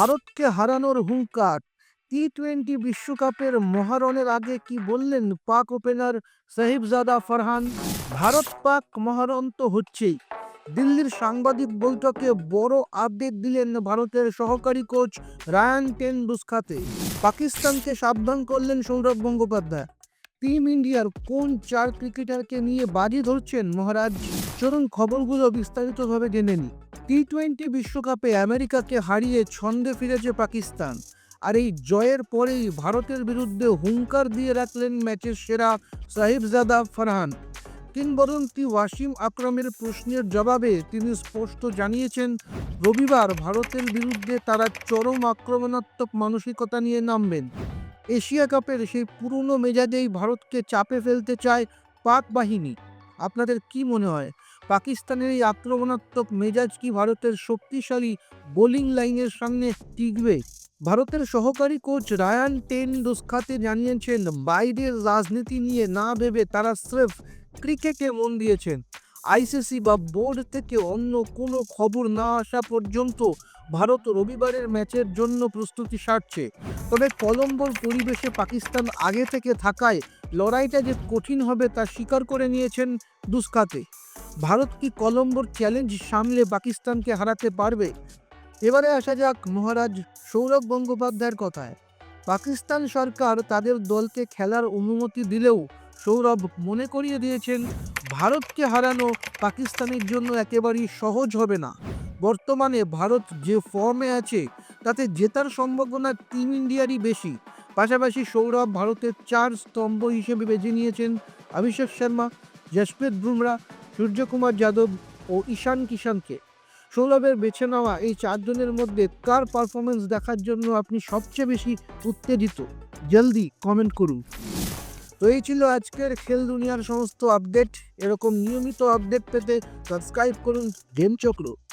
ভারতকে হারানোর হুঙ্কার। টি টোয়েন্টি বিশ্বকাপের মহারণের আগে কি বললেন পাক ওপেনার সাহিবজাদা ফারহান? ভারত পাক মহারণ তো হচ্ছেই। দিল্লির সাংবাদিক বৈঠকে বড় আপডেট দিলেন ভারতের সহকারী কোচ রায়ান টেন্ডুস্কাতে পাকিস্তানকে সাবধান করলেন সৌরভ গঙ্গোপাধ্যায়। টিম ইন্ডিয়ার কোন চার ক্রিকেটারকে নিয়ে বাজি ধরছেন মহারাজ? চলুন খবরগুলো বিস্তারিতভাবে জেনে নিই। টি টোয়েন্টি বিশ্বকাপে আমেরিকাকে হারিয়ে ছন্দে ফিরেছে পাকিস্তান। আর এই জয়ের পরেই ভারতের বিরুদ্ধে হুঙ্কার দিয়ে রাখলেন ম্যাচের সেরা সাহিবজাদা ফারহান। কিংবদন্তি ওয়াসিম আকরমের প্রশ্নের জবাবে তিনি স্পষ্ট জানিয়েছেন, রবিবার ভারতের বিরুদ্ধে তারা চরম আক্রমণাত্মক মানসিকতা নিয়ে নামবেন। এশিয়া কাপের সেই পুরনো মেজাজেই ভারতকে চাপে ফেলতে চায় পাক বাহিনী। আপনাদের কি মনে হয় পাকিস্তানের এই আক্রমণাত্মক মেজাজ কি ভারতের শক্তিশালী বোলিং লাইনের সামনে টিকবে? ভারতের সহকারী কোচ রায়ান টেন দুস্খাতে জানিয়েছেন, বাইরের রাজনীতি নিয়ে না ভেবে তারা স্রেফ ক্রিকেটে মন দিয়েছেন। আইসিসি বা বোর্ড থেকে অন্য কোনো খবর না আসা পর্যন্ত ভারত রবিবারের ম্যাচের জন্য প্রস্তুতি সারছে। তবে কলম্বোর পরিবেশে পাকিস্তান আগে থেকে থাকায় লড়াইটা যে কঠিন হবে তা স্বীকার করে নিয়েছেন দুস্কাতে ভারত কি কলম্বোর চ্যালেঞ্জ সামলে পাকিস্তানকে হারাতে পারবে? এবারে আসা যাক মহারাজ সৌরভ গঙ্গোপাধ্যায়ের কথায়। পাকিস্তান সরকার তাদের দলকে খেলার অনুমতি দিলেও সৌরভ মনে করিয়ে দিয়েছেন, ভারতকে হারানো পাকিস্তানের জন্য একেবারেই সহজ হবে না। বর্তমানে ভারত যে ফর্মে আছে, তাতে জেতার সম্ভাবনা টিম ইন্ডিয়ারই বেশি। পাশাপাশি সৌরভ ভারতের চার স্তম্ভ হিসেবে বেছে নিয়েছেন অভিষেক শর্মা জসপ্রীত বুমরা সূর্যকুমার যাদব ও ঈশান কিষানকে সৌরভের বেছে নেওয়া এই চারজনের মধ্যে কার পারফরমেন্স দেখার জন্য আপনি সবচেয়ে বেশি উত্তেজিত? জলদি কমেন্ট করুন। তো এই ছিল আজকের খেল দুনিয়ার সমস্ত আপডেট এরকম নিয়মিত আপডেট পেতে সাবস্ক্রাইব করুন গেম চক্র